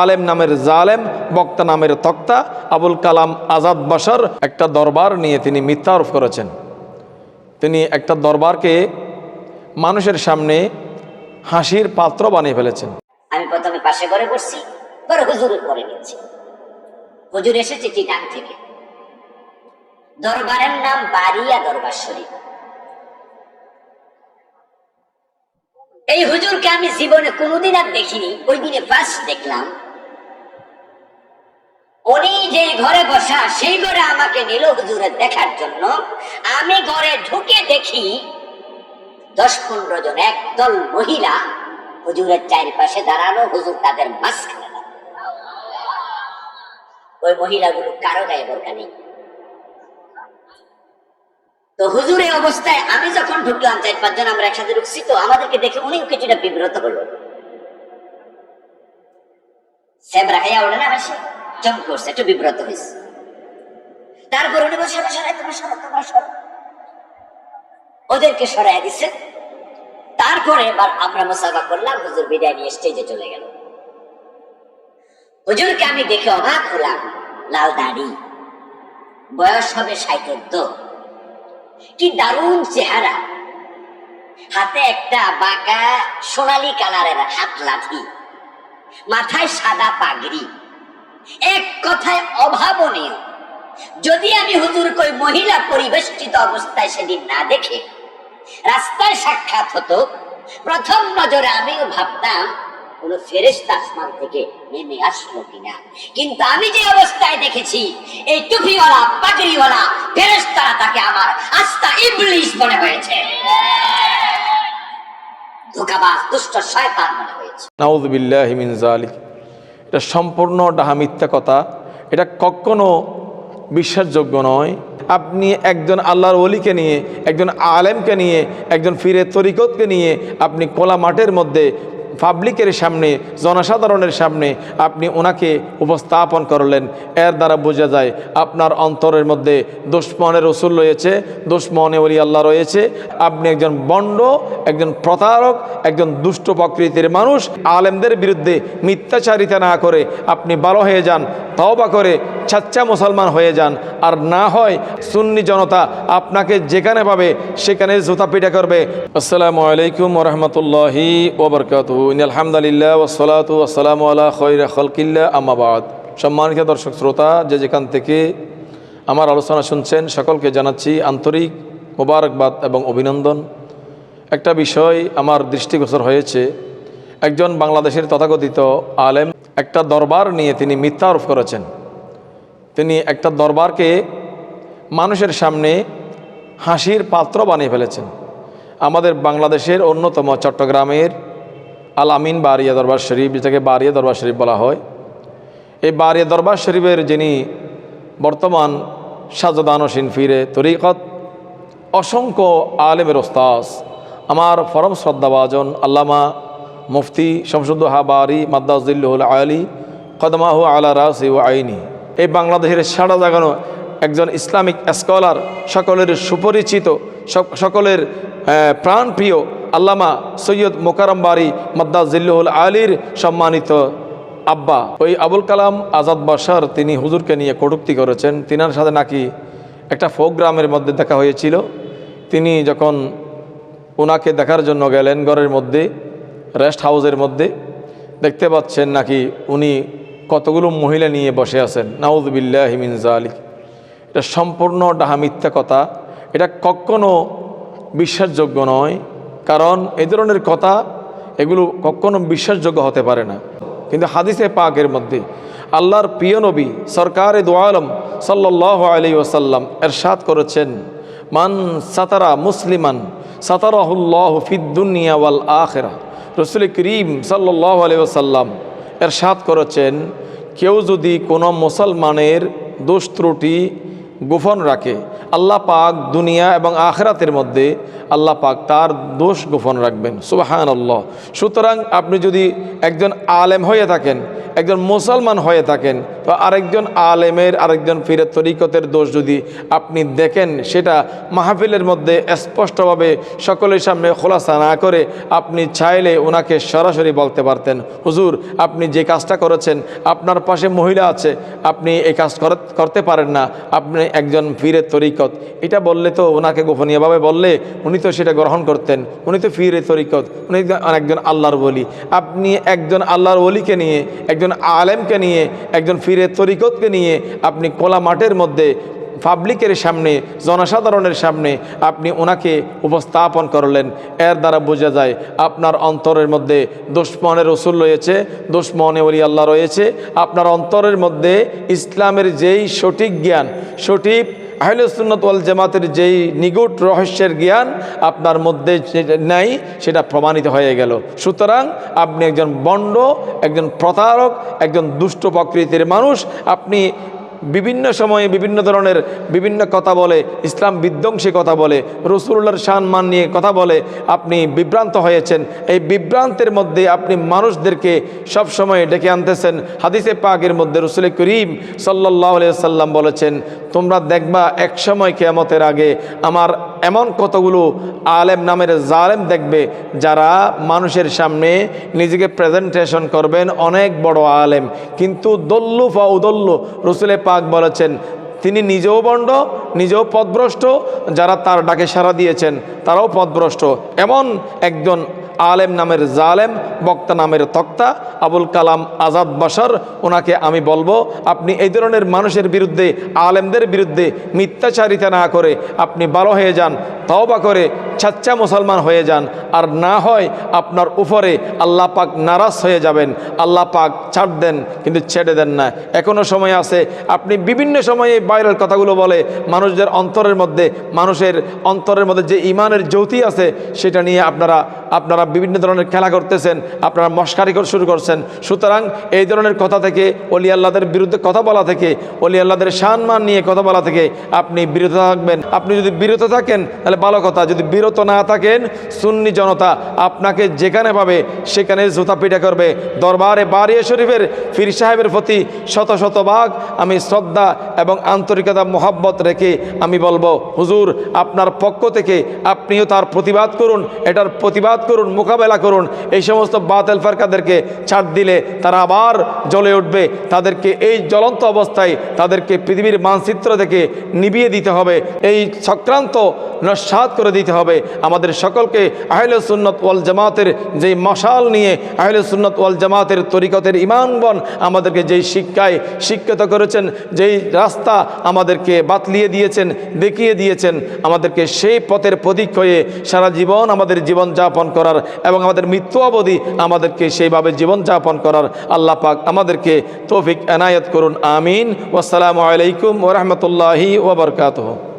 আলেম নামের জালেম, বক্তা নামের তক্তা, আবুল কালাম আজাদ বাসার একটা দরবার নিয়ে তিনি মিথ্যা আরোপ করেছেন। তিনি একটা দরবারকে মানুষের সামনে হাসির পাত্র বানিয়ে ফেলেছেন। আমি প্রথমে পাশে ঘরে বসছি, পরে হুজুর করে নিচ্ছি। হুজুর এসেছে চিটাং থেকে। দরবারের নাম বারিয়া দরবার শরীফ। এই হুজুরকে আমি জীবনে কোনোদিন আর দেখিনি, ওই দিনে ফার্স্ট দেখলাম। উনি যে ঘরে বসা, সেই ঘরে আমাকে নিল হুজুরের দেখার জন্য। আমি ঘরে ঢুকে দেখি দশ পনেরো জন একদল মহিলা হুজুরের চারিপাশে দাঁড়ানো, হুজুর তাদের ওই মহিলাগুলো কারও গায়ে বোরকা নেই। তো অবস্থায় আমি যখন ঢুকলাম, চার পাঁচজন আমরা একসাথে ঢুকছি, তো আমাদেরকে দেখে উনিও কিছুটা বিব্রত হলো। ওঠে না চমক করছে একটু বিব্রত হয়েছে তারপর উনি বলছে "সরো, সরো, তোমরা সরো, তোমরা সরো।" ওদেরকে সরাই দিচ্ছে তারপরে এবার আমরা মোসাফা করলাম হুজুর বিদায় নিয়ে স্টেজে চলে গেল। হুজুরকে আমি দেখে অবাক হলাম লাল দাড়ি বয়স হবে ষাটের কি দারুণ চেহারা। হাতে একটা বাঁকা সোনালি কালারের হাত লাঠি মাথায় সাদা পাগড়ি। এক কথায় অভাবনীয়। যদি আমি হুজুর কই মহিলা পরিবেষ্টিত অবস্থায় সেদিন না দেখে, রাস্তায় সাক্ষাৎ হতো, প্রথম নজরে আমিও ভাবতাম, কোন ফেরেস্তা আসমান থেকে নেমে আসলো কিনা। কিন্তু আমি যে অবস্থায় দেখেছি, এই টুপিওয়ালা, পাগড়িওয়ালা ফেরেস্তারা তাকে আমার আস্থা ইবলিশ মনে হয়েছে। ধোকাবাজ, দুষ্ট শয়তান মনে হয়েছে। নাউজবিল্লাহ মিন জালিক এটা সম্পূর্ণ ডাহা মিথ্যা কথা। এটা কখনো বিশ্বাসযোগ্য নয়। আপনি একজন আল্লাহর অলিকে নিয়ে, একজন আলেমকে নিয়ে, একজন ফিরে তরিকতকে নিয়ে আপনি কোলা মাঠের মধ্যে পাবলিকের সামনে, জনসাধারণের সামনে আপনি ওনাকে উপস্থাপন করলেন। এর দ্বারা বোঝা যায় আপনার অন্তরের মধ্যে দুশ্মনের রসুল রয়েছে, দুশ্মনে ওলি আল্লাহ রয়েছে। আপনি একজন বন্ড, একজন প্রতারক, একজন দুষ্ট প্রকৃতির মানুষ। আলেমদের বিরুদ্ধে মিথ্যাচারিতা না করে আপনি ভালো হয়ে যান, তওবা করে ছাচ্চা মুসলমান হয়ে যান। আর না হয় সুন্নি জনতা আপনাকে যেখানে পাবে, সেখানে জুতা পিটা করবে। আসসালামু আলাইকুম রহমতুল্লাহি আলহামদুলিল্লাহ খলকিল্লা আমাবাদ সম্মানিত দর্শক শ্রোতা, যে যেখান থেকে আমার আলোচনা শুনছেন, সকলকে জানাচ্ছি আন্তরিক মোবারকবাদ এবং অভিনন্দন। একটা বিষয় আমার দৃষ্টিগোচর হয়েছে। একজন বাংলাদেশের তথাকথিত আলেম, একটা দরবার নিয়ে তিনি মিথ্যা আরোপ করেছেন। তিনি একটা দরবারকে মানুষের সামনে হাসির পাত্র বানিয়ে ফেলেছেন। আমাদের বাংলাদেশের অন্যতম চট্টগ্রামের আল আমিন বারিয়া দরবার শরীফ, যেটাকে বারিয়া দরবার শরীফ বলা হয়। এই বারিয়া দরবার শরীফের যিনি বর্তমান সাজদানসীন ফিরে তরিকত, অসংখ্য আলেমের ওস্তাজ আমার ফরম শ্রদ্ধাভাজন আল্লামা মুফতি শমসুদ্দোহা বারি মাদ্দাউদ্দিল্লাহুল আলী, কদমাহু আলা রাসি ও আইনি। এই বাংলাদেশের সাড়া জাগানো একজন ইসলামিক স্কলার, সকলের সুপরিচিত সকলের প্রাণপ্রিয় আল্লামা সৈয়দ মোকারম বারি মাদ্দাউদ্দিল্লাহুল আলীর সম্মানিত আব্বা। ওই আবুল কালাম আজাদ বাসার তিনি হুজুরকে নিয়ে কটুক্তি করেছেন। তিনার সাথে নাকি একটা প্রোগ্রামের মধ্যে দেখা হয়েছিল। তিনি যখন ওনাকে দেখার জন্য গেলেন ঘরের মধ্যে, রেস্ট হাউসের মধ্যে, দেখতে পাচ্ছেন নাকি উনি কতগুলো মহিলা নিয়ে বসে আছেন? নাউজবিল্লাহ হিমিন জালিক এটা সম্পূর্ণ ডাহা মিথ্যা কথা। এটা কখনো বিশ্বাসযোগ্য নয়। কারণ এই ধরনের কথা, এগুলো কখনো বিশ্বাসযোগ্য হতে পারে না। কিন্তু হাদিসে পাকের মধ্যে আল্লাহর প্রিয় নবী সরকার দোয়ালম সাল্লাহ আলী ওসাল্লাম এরশাদ করেছেন, মান সাতারা মুসলিমান সাতারাহুল্লাহ ফিদ্দুনিয়া ওয়াল আখেরা। রসুল করিম সাল্লাহ আলী ওসাল্লাম এরশাদ করেছেন কেউ যদি কোনো মুসলমানের দোষ ত্রুটি গোপন রাখে আল্লাহ পাক দুনিয়া এবং আখরাতের মধ্যে আল্লাহ পাক তার দোষ গোপন রাখবেন। সুবাহান আল্লাহ সুতরাং আপনি যদি একজন আলেম হয়ে থাকেন, একজন মুসলমান হয়ে থাকেন, তো আরেকজন আলেমের, আরেকজন ফিরে তরিকতের দোষ যদি আপনি দেখেন, সেটা মাহফিলের মধ্যে স্পষ্টভাবে সকলের সামনে খোলাসা না করে আপনি চাইলে ওনাকে সরাসরি বলতে পারতেন, হুজুর, আপনি যে কাজটা করেছেন, আপনার পাশে মহিলা আছে, আপনি এই কাজ কর- করতে পারেন না। আপনি একজন ফিরে তরিকত এটা বললে তো ওনাকে গোপনীয়ভাবে বললে, উনি তো সেটা গ্রহণ করতেন। উনি তো ফিরে তরিকত। উনি একজন আল্লাহর বলি আপনি একজন আল্লাহর ওলিকে নিয়ে, একজন আলেমকে নিয়ে, একজন ফিরে তরিকতকে নিয়ে আপনি কোলা মাঠের মধ্যে, পাবলিকের সামনে, জনসাধারণের সামনে আপনি ওনাকে উপস্থাপন করলেন। এর দ্বারা বোঝা যায়, আপনার অন্তরের মধ্যে দুশ্মনের রসুল রয়েছে, দুশ্মনে অলি আল্লাহ রয়েছে। আপনার অন্তরের মধ্যে ইসলামের যেই সঠিক জ্ঞান, সঠিক আহলে সুন্নত ওয়াল জামাতের যেই নিগুট রহস্যের জ্ঞান আপনার মধ্যে নাই, সেটা প্রমাণিত হয়ে গেল। সুতরাং আপনি একজন বন্ড, একজন প্রতারক, একজন দুষ্ট প্রকৃতির মানুষ, আপনি বিভিন্ন সময়ে বিভিন্ন ধরনের বিভিন্ন কথা বলে, ইসলাম বিধ্বংসী কথা বলে রসুল্লার শান মান নিয়ে কথা বলে, আপনি বিভ্রান্ত হয়েছেন। এই বিভ্রান্তের মধ্যে আপনি মানুষদেরকে সব সময় ডেকে আনতেছেন। হাদিসে পাকের মধ্যে রসুল করিম সাল্লাহ সাল্লাম বলেছেন, তোমরা দেখবা এক সময় কেয়ামতের আগে আমার এমন কতগুলো আলেম নামের জালেম দেখবে, যারা মানুষের সামনে নিজেকে প্রেজেন্টেশন করবেন অনেক বড় আলেম। কিন্তু দল্লু ফা উদল্লু রসুলে পাক বলেছেন। তিনি নিজেও বন্ড, নিজেও পদভ্রষ্ট, যারা তার ডাকে সাড়া দিয়েছেন, তারাও পদভ্রষ্ট। এমন একজন আলেম নামের জালেম, বক্তা নামের তক্তা, আবুল কালাম আজাদ বাসার ওনাকে আমি বলব, আপনি এই ধরনের মানুষের বিরুদ্ধে, আলেমদের বিরুদ্ধে মিথ্যাচারিতা না করে আপনি ভালো হয়ে যান, তওবা করে ছাচ্চা মুসলমান হয়ে যান। আর না হয় আপনার উপরে আল্লাহ পাক নারাজ হয়ে যাবেন। আল্লাহ পাক ছাড় দেন, কিন্তু ছেড়ে দেন না। এখনও সময় আছে। আপনি বিভিন্ন সময়ে বাইরের কথাগুলো বলে, মানুষদের অন্তরের মধ্যে, মানুষের অন্তরের মধ্যে যে ইমানের জ্যোতি আছে, সেটা নিয়ে আপনারা আপনারা বিভিন্ন ধরনের খেলা করতেছেন, আপনারা মস্কারি করে, শুরু করছেন। সুতরাং এই ধরনের কথা থেকে, অলি আল্লাহদের বিরুদ্ধে কথা বলা থেকে, অলি আল্লাহদের সম্মান নিয়ে কথা বলা থেকে, আপনি বিরত থাকবেন। আপনি যদি বিরত থাকেন, তাহলে ভালো কথা। যদি বিরত না থাকেন সুন্নি জনতা। আপনাকে যেখানে পাবে, সেখানে জুতা পিটা করবে। দরবারে বারিয়া শরীফের ফির সাহেবের প্রতি শত শত ভাগ আমি শ্রদ্ধা এবং আন্তরিকতা, মোহাব্বত রেখে আমি বলব, হুজুর, আপনার পক্ষ থেকে আপনিও তার প্রতিবাদ করুন, এটার প্রতিবাদ করুন, মোকাবেলা করুন। এই সমস্ত বাতেল ফারকাদেরকে ছাড় দিলে তারা আবার জ্বলে উঠবে। তাদেরকে এই জ্বলন্ত অবস্থায় তাদেরকে পৃথিবীর মানচিত্র থেকে নিবিয়ে দিতে হবে। এই চক্রান্ত নস্বাত করে দিতে হবে। আমাদের সকলকে আহলে সুন্নত ওয়াল জামাতের যেই মশাল নিয়ে, আহলে সুন্নত ওয়াল জামাতের তরিকতের ইমানবন আমাদেরকে যেই শিক্ষায় শিক্ষিত করেছেন, যেই রাস্তা আমাদেরকে বাতলিয়ে দিয়েছেন, দেখিয়ে দিয়েছেন, আমাদেরকে সেই পথের প্রতীক হয়ে সারা জীবন আমাদের জীবন যাপন করার এবং আমাদের মৃত্যু অবধি আমাদেরকে সেইভাবে জীবন যাপন করার আল্লাহ পাক আমাদেরকে তৌফিক এনায়ত করুন, আমিন। ওয়াসালামু আলাইকুম ওরহমতুল্লাহি ওবরকাতহ